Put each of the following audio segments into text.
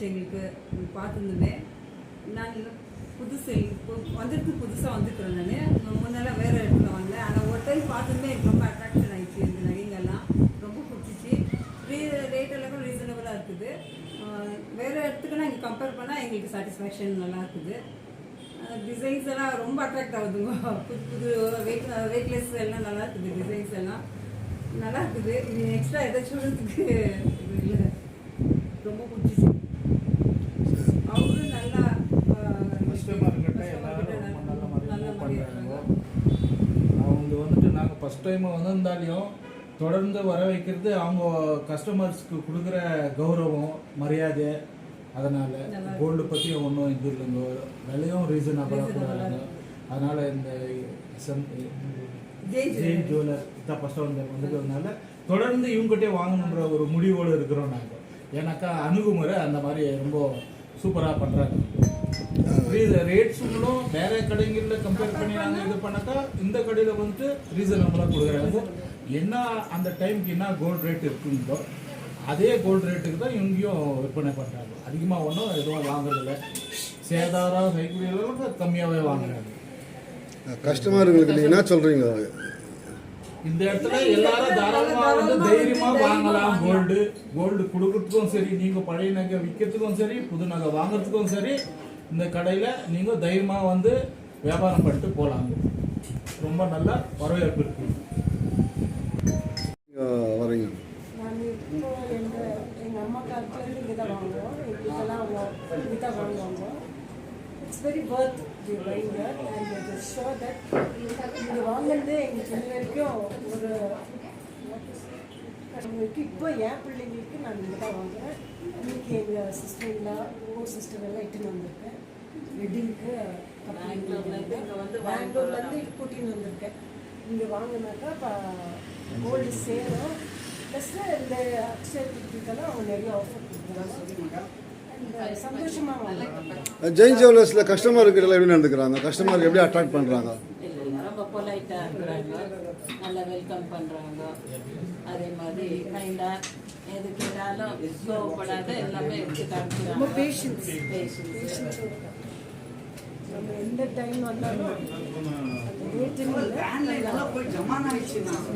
Attract எங்களுக்கு பார்த்துருந்தோமே நான் புதுசு இப்போ புதுசாக வந்துருக்குறோம் நான். முன்னெல்லாம் வேறு இடத்துல வந்தேன். ஆனால் ஒரு டைம் பார்த்துமே எனக்கு ரொம்ப அட்ராக்ஷன் ஆகிடுச்சு இந்த நகைங்கெல்லாம் ரொம்ப பிடிச்சிச்சு. ரீ ரேட் எல்லாம் ரீசனபுளாக இருக்குது. வேறு இடத்துக்குலாம் இங்கே கம்பேர் பண்ணால் எங்களுக்கு சாட்டிஸ்ஃபேக்ஷன் நல்லா இருக்குது. டிசைன்ஸ் எல்லாம் ரொம்ப அட்ராக்ட் ஆகுதுங்க. புது புது வெயிட் வெயிட்லெஸ் எல்லாம் நல்லா இருக்குது டிசைன்ஸ் எல்லாம். நல்லா இருக்குது. இது எக்ஸ்ட்ரா எதாச்சும் சொல்கிறதுக்கு இல்லை. ரொம்ப பிடிச்சிச்சு அவரும் நல்லா கஸ்டமர் கிட்ட எல்லாரும் ரொம்ப நல்ல மாதிரியா மூவ் பண்றாங்க அவங்க வந்துட்டு நாங்கள் ஃபஸ்ட் டைம் வந்திருந்தாலையும் தொடர்ந்து வர வைக்கிறது அவங்க கஸ்டமர்ஸ்க்கு கொடுக்குற கௌரவம் மரியாதை அதனால கோல்டு பற்றி ஒன்றும் இது இல்லைங்க விலையும் ரீசனபிளாக கொடுக்குறாங்க அதனால இந்த சம் ஜெயின் ஜுவல்லர் இதான் ஃபஸ்ட்டு வந்து வந்ததுனால தொடர்ந்து இவங்ககிட்டே வாங்கணுன்ற ஒரு முடிவோடு இருக்கிறோம் நாங்கள் ஏன்னாக்கா அணுகுமுறை அந்த மாதிரி ரொம்ப சூப்பராக பண்ணுறாங்க ரேட்ஸுங்களும் வேற கடைகளில் கம்பேர் பண்ணி நாங்கள் இது பண்ணாக்கா இந்த கடையில் வந்துட்டு ரீசனபிளாக கொடுக்குறாங்க. என்ன அந்த டைம்க்கு என்ன கோல்டு ரேட் இருக்குங்களோ அதே கோல்டு ரேட்டுக்கு தான் இங்கேயும் விற்பனை பண்ணுறாங்க அதிகமாக ஒன்றும் எதுவும் வாங்குறதில்ல சேதாரம் செய்கூலிகளும் கம்மியாகவே வாங்குறாங்க. கஸ்டமர்களுக்கு நீங்கள் என்ன சொல்கிறீங்க இந்த இடத்துல எல்லாரும் தாராளமா வந்து தைரியமா வாங்கலாம். கோல்டு கோல்டு கொடுக்கறதுக்கும் சரி நீங்க பழைய நகை விற்கிறதுக்கும் சரி புது நகை வாங்குறதுக்கும் சரி இந்த கடையில நீங்க தைரியமா வந்து வியாபாரம் பண்ணிட்டு போலாம். ரொம்ப நல்ல வரவேற்பு இருக்கு. நீங்கள் வரீங்க. எங்கள் எங்கள் அம்மா காலத்துலேருந்து இங்கே தான் வாங்குவோம். எங்களுக்கெல்லாம் இங்கே தான் வாங்குவாங்க. இட்ஸ் வெரி பர்த் தி வைங்க அண்ட் இட் இஸ் தட் இது வாங்கினது எங்களுக்கு இது வரைக்கும் ஒரு உங்களுக்கு இப்போ என் பிள்ளைங்களுக்கு நான் இங்கே தான் வாங்குறேன். இன்னைக்கு எங்கள் சிஸ்டர்லாம் கோ சிஸ்டர் எல்லாம் இட்டுன்னு வந்திருக்கேன். வெட்டிங்க்கு பெங்களூர்லேருந்து கூட்டின்னு வந்திருக்கேன். இங்கே வாங்கினாக்கா இப்போ கோல்டு சேரும் ப்ளஸ் இந்த அக்ஷய திருப்திக்கெல்லாம் அவங்க நிறைய ஆஃபர் கொடுக்குறாங்க. சந்தோஷமாக ஜெயின் ஜுவல்லர்ஸில் கஸ்டமருக்கு எப்படி நடந்துக்கிறாங்க? கஸ்டமருக்கு எப்படி அட்ராக்ட் பண்ணுறாங்க இல்லை ரொம்ப பொலைட்டாக இருக்கிறாங்க. நல்லா வெல்கம் பண்ணுறாங்க அதே மாதிரி கைண்டாக எது கேட்டாலும் கோவப்படாத எல்லாமே எடுத்து ரொம்ப காமிக்கிறாங்க பேஷன்ஸ் பேஷன்ஸ்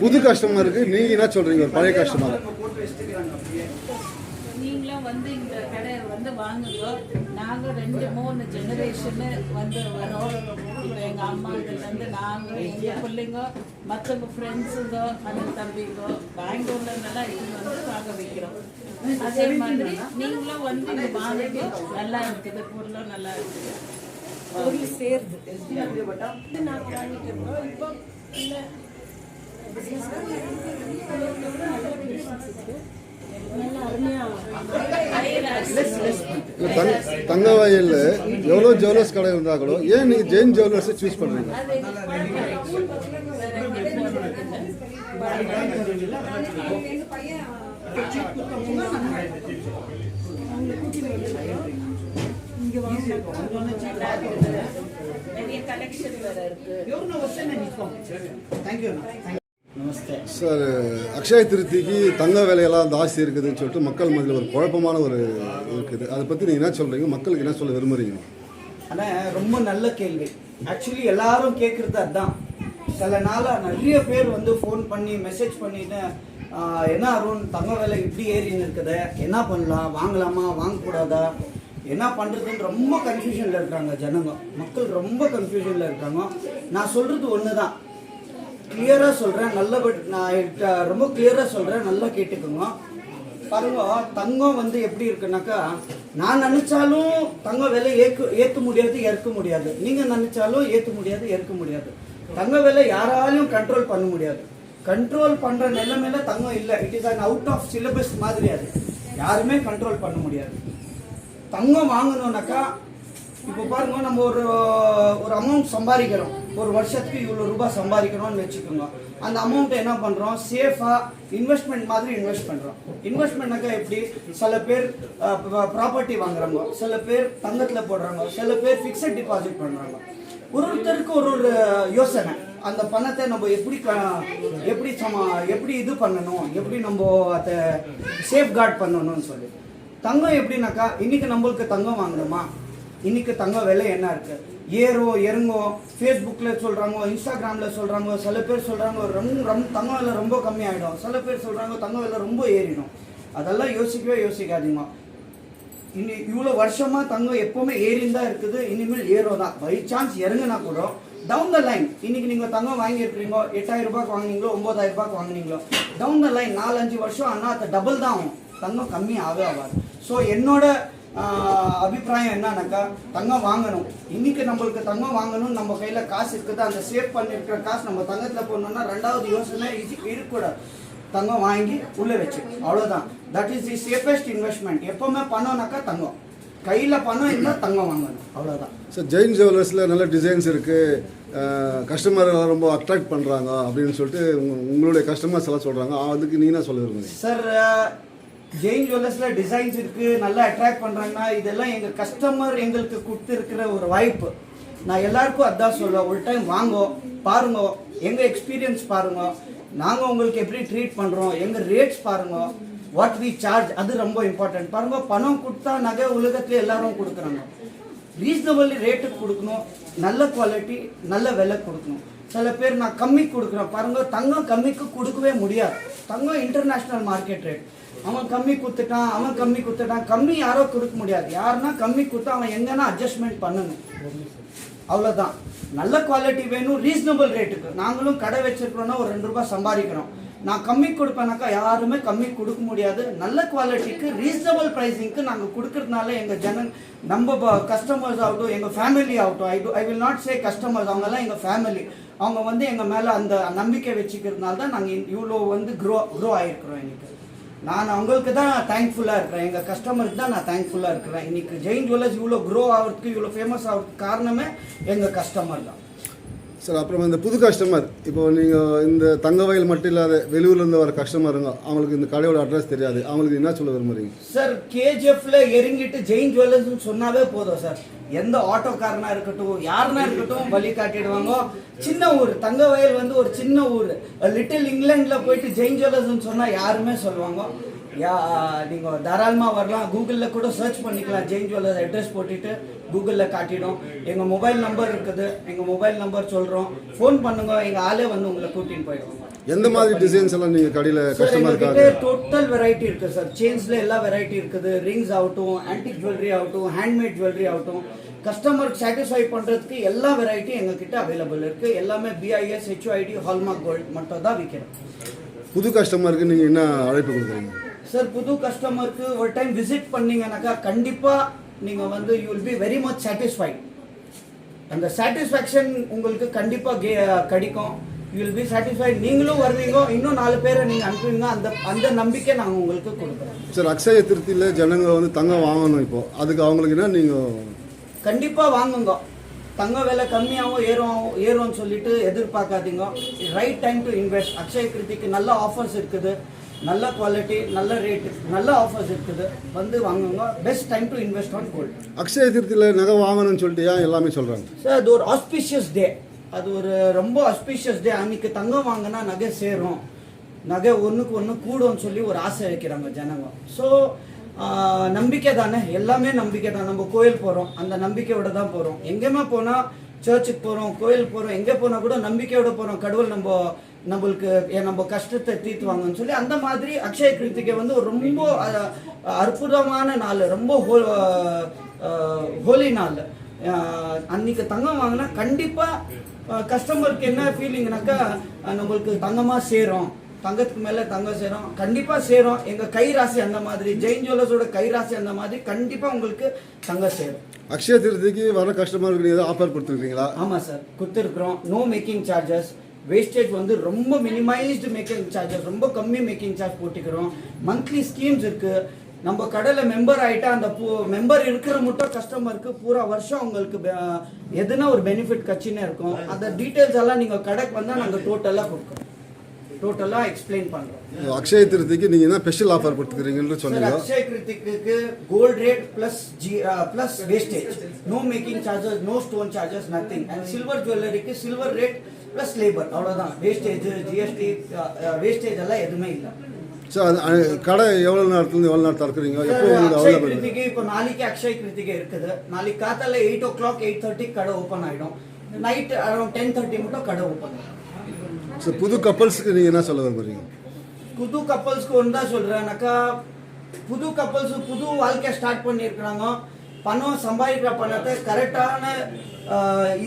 புது கஸ்டமருக்கு நீங்கள் என்ன சொல்கிறீங்க ஒரு பழைய கஸ்டமர் நீங்களும் வந்து இந்த கடை வந்து வாங்குங்க நாங்கள் ரெண்டு மூணு ஜெனரேஷனு வந்து வரோம் இப்போ எங்கள் அம்மாக்கிட்டேருந்து நாங்கள் எங்கள் பிள்ளைங்க மற்றவங்க ஃப்ரெண்ட்ஸுங்க அண்ணன் தம்பிங்க பெங்களூர்லேருந்தெல்லாம் இது வந்து வாங்க வைக்கிறோம். அதே மாதிரி நீங்களும் வந்து இங்கே வாங்குங்க நல்லா இருக்குது பொருளும் நல்லா இருக்குது பொருள் சேருது இது நாங்கள் வாங்கிட்டு இருக்கோம் இப்போ இல்லை பிஸ்னஸ் நல்ல அருமையாக தங்க வயலில் எவ்வளோ ஜுவல்லர்ஸ் கடை இருந்தால் கூட ஏன் நீங்கள் ஜெயின் ஜுவல்லர்ஸை சூஸ் பண்ணுறீங்க பையன் சார் அக்ஷய திருப்திக்கு தங்க விலையெல்லாம் ஜாஸ்தி இருக்குதுன்னு சொல்லிட்டு மக்கள் மத்தியில் ஒரு குழப்பமான ஒரு இருக்குது. அதை பற்றி நீங்கள் என்ன சொல்கிறீங்க மக்களுக்கு என்ன சொல்ல விரும்புகிறீங்க ஆனால் ரொம்ப நல்ல கேள்வி. ஆக்சுவலி எல்லாரும் கேட்குறது அதுதான் சில நாளாக நிறைய பேர் வந்து ஃபோன் பண்ணி மெசேஜ் பண்ணிட்டு என்ன அருண் தங்க விலை இப்படி ஏறின்னு இருக்குது. என்ன பண்ணலாம்? வாங்கலாமா? வாங்கக்கூடாதா? என்ன பண்ணுறதுன்னு ரொம்ப கன்ஃபியூஷனில் இருக்காங்க ஜனங்க. மக்கள் ரொம்ப கன்ஃபியூஷனில் இருக்காங்க. நான் சொல்கிறது ஒன்று தான் கிளியராக சொல்கிறேன் நல்ல நான் ரொம்ப கிளியராக சொல்கிறேன் நல்லா கேட்டுக்கோங்க. பாருங்க தங்கம் வந்து எப்படி இருக்குனாக்கா நான் நினைச்சாலும் தங்க விலை ஏற்க ஏற்க முடியாது ஏற்க முடியாது. நீங்க நினைச்சாலும் ஏற்க முடியாது ஏற்க முடியாது. தங்க விலை யாராலையும் கண்ட்ரோல் பண்ண முடியாது. கண்ட்ரோல் பண்ற நிலைமையில தங்கம் இல்லை. It is an out of syllabus மாதிரி அது. யாருமே கண்ட்ரோல் பண்ண முடியாது. தங்கம் வாங்கணும்னாக்கா இப்போ பாருங்க நம்ம ஒரு ஒரு அமௌண்ட் சம்பாதிக்கிறோம். ஒரு வருஷத்துக்கு இவ்வளோ ரூபாய் சம்பாதிக்கிறோம்னு வச்சுக்கோங்க. அந்த அமௌண்ட்டை என்ன பண்ணுறோம் சேஃபாக இன்வெஸ்ட்மெண்ட் மாதிரி இன்வெஸ்ட் பண்ணுறோம் இன்வெஸ்ட்மெண்ட்னாக்கா எப்படி? சில பேர் ப்ராப்பர்ட்டி வாங்குறாங்க. சில பேர் தங்கத்தில் போடுறாங்க. சில பேர் ஃபிக்ஸட் டிபாசிட் பண்ணுறாங்க ஒரு ஒருத்தருக்கு ஒரு ஒரு யோசனை. அந்த பணத்தை நம்ம எப்படி க- எப்படி சமா எப்படி இது பண்ணணும்? எப்படி நம்ம அதை சேஃப்கார்ட் பண்ணணும்னு சொல்லி. தங்கம் எப்படின்னாக்கா இன்னைக்கு நம்மளுக்கு தங்கம் வாங்கணுமா இன்னைக்கு தங்கம் விலை என்ன இருக்கு? ஏறும் இறங்கும் ஃபேஸ்புக்கில் சொல்கிறாங்க இன்ஸ்டாகிராமில் சொல்கிறாங்க சில பேர் சொல்கிறாங்க ரொம்ப ரொம்ப தங்கம் விலை ரொம்ப கம்மியாகிடும் சில பேர் சொல்கிறாங்க தங்கம் விலை ரொம்ப ஏறிடும். அதெல்லாம் யோசிக்கவே யோசிக்காதீங்க. இனி இவ்வளோ வருஷமாக தங்கம் எப்போவுமே ஏறின்னு தான் இருக்குது இனிமேல் ஏறும் தான் பை சான்ஸ் இறங்குனா கூட டவுன் த லைன் இன்னைக்கு நீங்கள் தங்கம் வாங்கியிருக்கிறீங்களோ எட்டாயிரம் ரூபாய்க்கு வாங்குனீங்களோ ஒம்பதாயிரம் ரூபாய்க்கு வாங்குனீங்களோ டவுன் த லைன் நாலஞ்சு வருஷம் ஆனால் அது டபுள் தான் ஆகும். தங்கம் கம்மி ஆகவே ஆகாது. ஸோ என்னோட அபிப்பிராயம் என்னன்னாக்கா தங்கம் வாங்கணும். இன்னைக்கு நம்மளுக்கு தங்கம் வாங்கணும் நம்ம கையில காசு இருக்குது அந்த சேவ் பண்ணிருக்கிற காசு நம்ம தங்கத்துல போடணும்னா ரெண்டாவது யோசனை இது இருக்கக்கூடாது. தங்கம் வாங்கி உள்ள வச்சு. அவ்வளவுதான். That is the safest investment எப்பவுமே பணம்னாக்கா தங்கம். கையில பணம் இருந்தால் தங்கம் வாங்கணும். அவ்வளவுதான். சார் ஜெயின் ஜுவல்லர்ஸில் நல்ல டிசைன்ஸ் இருக்குது கஸ்டமர் ரொம்ப அட்ராக்ட் பண்ணுறாங்க அப்படின்னு சொல்லிட்டு உங்க- உங்களுடைய கஸ்டமர்ஸ் எல்லாம் சொல்கிறாங்க அதுக்கு நீ என்ன சொல்ல சார் ஜெயின் ஜுவல்லர்ஸ்ல டிசைன்ஸ் இருக்கு நல்லா அட்ராக்ட் பண்றாங்கன்னா இதெல்லாம் எங்க கஸ்டமர் எங்களுக்கு கொடுத்துருக்கிற ஒரு வாய்ப்பு நான் எல்லாருக்கும் அதான் சொல்லுவேன் ஒரு டைம் வாங்கோ பாருங்க எங்க எக்ஸ்பீரியன்ஸ் பாருங்க. நாங்கள் உங்களுக்கு எப்படி ட்ரீட் பண்ணுறோம் எங்கள் ரேட்ஸ் பாருங்க. வாட் வி சார்ஜ் அது ரொம்ப இம்பார்ட்டன்ட் பாருங்க பணம் கொடுத்தா நகை உலகத்துல எல்லாரும் கொடுக்குறாங்க. ரீசனபிள் ரேட்டுக்கு கொடுக்கணும் நல்ல குவாலிட்டி நல்ல விலை கொடுக்கணும். சில பேர் நான் கம்மி கொடுக்குறேன். பாருங்க தங்கம் கம்மிக்கு கொடுக்கவே முடியாது. தங்கம் இன்டர்நேஷ்னல் மார்க்கெட் ரேட் அவன் கம்மி கொடுத்துட்டான் அவன் கம்மி கொடுத்துட்டான் கம்மி யாரோ கொடுக்க முடியாது. யாருன்னா கம்மி கொடுத்தா அவன் எங்கன்னா அட்ஜஸ்ட்மெண்ட் பண்ணணும் அவ்வளோதான் நல்ல குவாலிட்டி வேணும் ரீசனபிள் ரேட்டுக்கு நாங்களும் கடை வச்சிருக்கிறோன்னா ஒரு ரெண்டு ரூபாய் சம்பாதிக்கிறோம். நான் கம்மி கொடுப்பேனாக்கா யாருமே கம்மி கொடுக்க முடியாது. நல்ல குவாலிட்டிக்கு ரீசனபிள் ப்ரைஸிங்க்கு நாங்கள் கொடுக்கறதுனால எங்கள் ஜன நம்ம கஸ்டமர்ஸ் ஆகட்டும் எங்கள் ஃபேமிலி ஆகட்டும் I I will not say customers அவங்கெல்லாம் எங்கள் ஃபேமிலி அவங்க வந்து எங்கள் மேலே அந்த நம்பிக்கை வச்சுக்கிறதுனால தான் நாங்கள் இவ்வளோ வந்து க்ரோ க்ரோ ஆகிருக்கிறோம் எனக்கு நான் அவங்களுக்கு தான் தேங்க்ஃபுல்லாக இருக்கிறேன். எங்கள் கஸ்டமருக்கு தான் நான் தேங்க்ஃபுல்லாக இருக்கிறேன். இன்னைக்கு ஜெயின் ஜுவல்லர்ஸ் இவ்வளோ க்ரோ ஆகிறதுக்கு இவ்வளோ ஃபேமஸ் ஆகிறதுக்கு காரணமே எங்கள் கஸ்டமர் தான். சார் அப்புறம் இந்த புது கஸ்டமர் இப்போ நீங்கள் இந்த தங்க வயல் மட்டும் இல்லாத வெளியூர்லேருந்து வர கஸ்டமருங்க அவங்களுக்கு இந்த கடையோட அட்ரஸ் தெரியாது. அவங்களுக்கு என்ன சொல்ல விரும்புறீங்க? சார் கேஜிஎஃப்ல இறங்கிட்டு ஜெயின் ஜுவல்லர்ஸ்னு சொன்னாவே போதும் சார் எந்த ஆட்டோக்காரனா இருக்கட்டும் யாருனா இருக்கட்டும் வழி காட்டிடுவாங்க. சின்ன ஊர் தங்க வயல் வந்து ஒரு சின்ன ஊர். லிட்டில் இங்கிலாந்துல போயிட்டு ஜெயின் ஜுவல்லர்ஸ்னு சொன்னா யாருமே சொல்லுவாங்க. யா நீங்கள் தாராளமாக வரலாம். கூகுளில் கூட சர்ச் பண்ணிக்கலாம் ஜெயின் ஜுவல்லர்ஸ் அட்ரஸ் போட்டுட்டு. கூகுள்ல காட்டிடும். எங்க மொபைல் நம்பர் இருக்குது. எங்க மொபைல் நம்பர் சொல்றோம். ஃபோன் பண்ணுங்க. எங்க ஆளே வந்து உங்களை கூட்டின்னு போயிடுவாங்க. எந்த மாதிரி டிசைன்ஸ் எல்லாம் நீங்கள் கடையில் எங்ககிட்ட டோட்டல் வெரைட்டி இருக்கு சார் செயின்ஸ்ல எல்லா வெரைட்டி இருக்குது. ரிங்ஸ் ஆகட்டும் ஆன்டிக் ஜுவல்லரி ஆகட்டும் ஹேண்ட்மேட் ஜுவல்லரி ஆகட்டும். கஸ்டமருக்கு சாட்டிஸ்ஃபை பண்றதுக்கு எல்லா வெரைட்டி எங்ககிட்ட அவைலபிள் இருக்கு. எல்லாமே பிஐஎஸ் ஹெச்ஐடி ஹால்மார்க் கோல்ட் மட்டும் தான் விற்கிறோம் புது கஸ்டமருக்கு நீங்கள் என்ன அழைப்பு கொடுக்குறீங்க? சார் புது கஸ்டமருக்கு ஒரு டைம் விசிட் பண்ணீங்கன்னாக்கா கண்டிப்பா நீங்க வந்து you will be very much satisfied அந்த சாட்டிஸ்ஃபேக்ஷன் உங்களுக்கு கண்டிப்பா கே- கிடைக்கும். யூ வில் பி சாட்டிஸ்ஃபைட் நீங்களும் வருவீங்க. இன்னும் நாலு பேரை நீங்க அனுப்புவீங்க. அந்த அந்த நம்பிக்கை நாங்கள் உங்களுக்கு கொடுக்குறோம் சார் அக்ஷய திருப்தியில் ஜனங்க வந்து தங்கம் வாங்கணும் இப்போ. அதுக்கு அவங்களுக்கு என்ன நீங்கள் கண்டிப்பா வாங்குங்க. தங்க விலை கம்மியாகவும் ஏறும் ஏறும்னு சொல்லிட்டு எதிர்பார்க்காதீங்க. Right time to invest Akshaya கிருதிக்கு நல்ல ஆஃபர்ஸ் இருக்குது. நல்ல குவாலிட்டி நல்ல ரேட் நல்ல ஆஃபர்ஸ் இருக்குது. வந்து வாங்குங்க. Best time to invest on gold Akshaya திருப்தியில் நகை வாங்கணும்னு சொல்லிட்டு ஏன் எல்லாமே சொல்கிறாங்க சார் அது ஒரு ஆஸ்பிஷியஸ் டே அது ஒரு ரொம்ப ஆஸ்பிஷியஸ் டே அன்னைக்கு தங்கம் வாங்கினா நகை சேரும். நகை ஒன்றுக்கு ஒன்று கூடும்னு சொல்லி ஒரு ஆசை வைக்கிறாங்க ஜனங்க. ஸோ நம்பிக்கை தானே எல்லாமே நம்பிக்கை தான் நம்ம கோயில் போகிறோம் அந்த நம்பிக்கையோட தான் போகிறோம் எங்கேயுமே போனால் சர்ச்சுக்கு போகிறோம் கோயிலுக்கு போகிறோம் எங்கே போனால் கூட நம்பிக்கையோட போகிறோம் கடவுள் நம்ம நம்மளுக்கு நம்ம கஷ்டத்தை தீர்த்துவாங்கன்னு சொல்லி அந்த மாதிரி அக்ஷய கிருத்திகை வந்து ரொம்ப அற்புதமான நாள் ரொம்ப ஹோ- ஹோலி நாள். அன்னைக்கு தங்கம் வாங்கினா கண்டிப்பாக கஸ்டமருக்கு என்ன ஃபீலிங்னாக்கா நம்மளுக்கு தங்கமாக சேரும். தங்கத்துக்கு மேலே தங்கம் சேரும். கண்டிப்பாக சேரும். எங்கள் கை ராசி அந்த மாதிரி ஜெயின் ஜுவல்லர்ஸோட கை ராசி அந்த மாதிரி கண்டிப்பாக உங்களுக்கு தங்கம் சேரும். அக்ஷய திருப்திக்கு வர கஸ்டமருக்கு ஏதாவது ஆஃபர் கொடுத்துருக்கீங்களா? ஆமாம் சார் கொடுத்துருக்குறோம். நோ மேக்கிங் சார்ஜஸ் வேஸ்டேஜ் வந்து ரொம்ப மினிமைஸ்டு மேக்கிங் சார்ஜஸ் ரொம்ப கம்மி மேக்கிங் சார்ஜ் போட்டுக்கிறோம். மந்த்லி ஸ்கீம்ஸ் இருக்கு. நம்ம கடையில் மெம்பர் ஆயிட்டா அந்த மெம்பர் இருக்கிற மட்டும் கஸ்டமருக்கு பூரா வருஷம் உங்களுக்கு பெ- எதுனா ஒரு பெனிஃபிட் கட்சினே இருக்கும். அந்த டீட்டெயில்ஸ் எல்லாம் நீங்கள் கடைக்கு வந்தால் நாங்கள் டோட்டலாக கொடுக்குறோம். டோட்டலாக எக்ஸ்பிளைன் பண்ணுறோம் அக்ஷய திருத்திக்கு நீங்கள் என்ன ஸ்பெஷல் ஆஃபர் கொடுத்துக்கிறீங்கன்னு சொன்னீங்க? Akshay கிருத்திக்கு gold rate plus G plus wastage no making charges no stone charges nothing and silver ஜுவல்லரிக்கு silver rate plus labour அவ்வளோதான் வேஸ்டேஜ் ஜிஎஸ்டி வேஸ்டேஜ் எல்லாம் எதுவுமே இல்லை. சார் கடை எவ்வளோ நேரத்துலேருந்து எவ்வளோ நேரம் திறக்கிறீங்க? எப்போ உங்களுக்கு அவைலபிள் இப்போ நாளைக்கு அக்ஷய் கிருத்திகை இருக்குது. நாளைக்கு காத்தால eight o'clock eight thirty கடை ஓப்பன் ஆகிடும் நைட் அரௌண்ட் டென் தேர்ட்டி மட்டும் கடை ஓப்பன் ஆகும் ஸோ புது கப்பல்ஸுக்கு நீங்கள் என்ன சொல்ல விரும்புறீங்க? புது கப்பல்ஸ்க்கு ஒன்று தான் சொல்கிறேன்னாக்கா புது கப்பல்ஸ் புது வாழ்க்கையை ஸ்டார்ட் பண்ணியிருக்கிறாங்க. பணம் சம்பாதிக்கிற பணத்தை கரெக்டான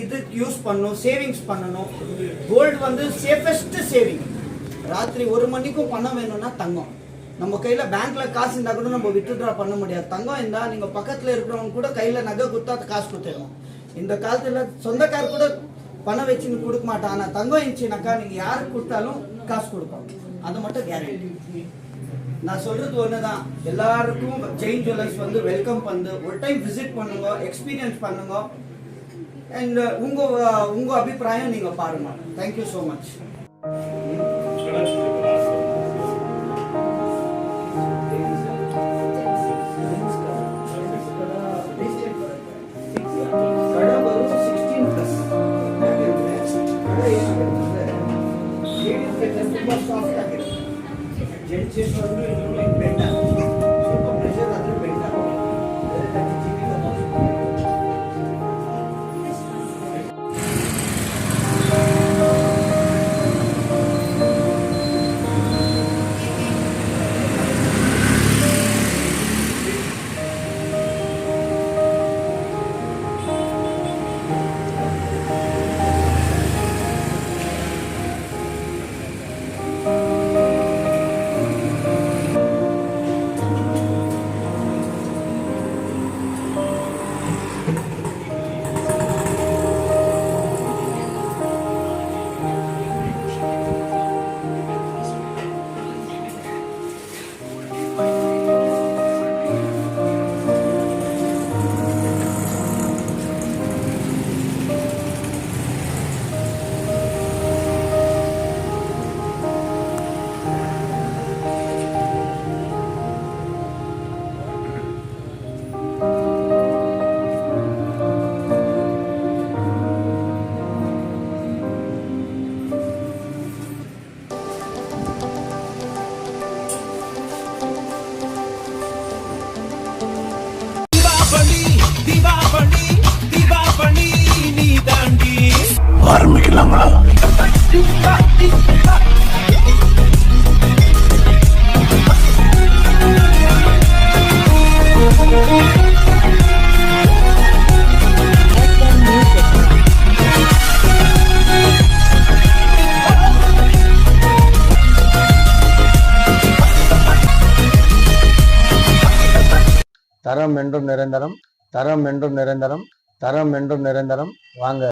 இது யூஸ் பண்ணணும் சேவிங்ஸ் பண்ணணும். கோல்டு வந்து சேஃபஸ்ட் சேவிங் ராத்திரி ஒரு மணிக்கும் பணம் வேணும்னா தங்கம். நம்ம கையில் பேங்க்கில் காசு இருந்தால் கூட நம்ம வித்ட்ரா பண்ண முடியாது. தங்கம் இருந்தால் நீங்கள் பக்கத்தில் இருக்கிறவங்க கூட கையில் நகை கொடுத்தா காசு கொடுத்துருவோம் இந்த காலத்தில் சொந்தக்கார் கூட பணம் வச்சுன்னு கொடுக்க மாட்டான். ஆனால் தங்கம் இருந்துச்சுனாக்கா நீங்கள் யாருக்கு கொடுத்தாலும் காசு கொடுப்போம் அது மட்டும் கேரண்டி நான் சொல்றது ஒண்ணுதான். எல்லாருக்கும் ஜெயின் ஜுவல்லர்ஸ் வந்து வெல்கம் பண்ணு. ஒரு டைம் விசிட் பண்ணுங்க எக்ஸ்பீரியன்ஸ் பண்ணுங்க. அண்ட் உங்க உங்க அபிப்பிராயம் நீங்க பாருங்க. தேங்க்யூ ஸோ மச் தரம் என்றும் நிரந்தரம் தரம் என்றும் நிரந்தரம் தரம் என்றும் நிரந்தரம். வாங்க.